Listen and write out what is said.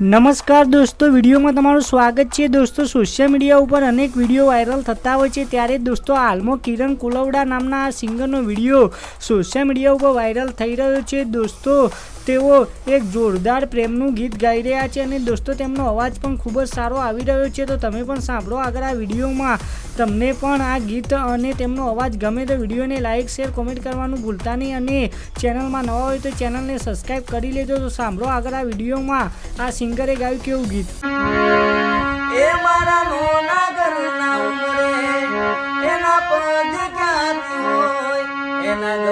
નમસ્કાર દોસ્તો, વિડીયોમાં તમારું સ્વાગત છે. દોસ્તો સોશિયલ મીડિયા ઉપર અનેક વીડિયો વાયરલ થતા હોય છે. ત્યારે દોસ્તો, હાલમાં કિરણ કુલવડા નામના આ સિંગરનો વીડિયો સોશિયલ મીડિયા ઉપર વાયરલ થઈ રહ્યો છે. દોસ્તો તેઓ એક જોરદાર પ્રેમનું ગીત ગાઈ રહ્યા છે અને દોસ્તો, તેમનો અવાજ પણ ખૂબ જ સારો આવી રહ્યો છે. તો તમે પણ સાંભળો આગળ આ વિડીયોમાં. તમને પણ આ ગીત અને તેમનો અવાજ ગમે તો વિડીયોને લાઇક શેર, કોમેન્ટ કરવાનું ભૂલતા નહીં અને ચેનલમાં નવા હોય તો ચેનલને સબસ્ક્રાઈબ કરી લેજો. તો સાંભળો આગળ આ વિડીયોમાં આ સિંગરે ગાયું કેવું ગીત. એના પગ ક્યાંથી હોય? એના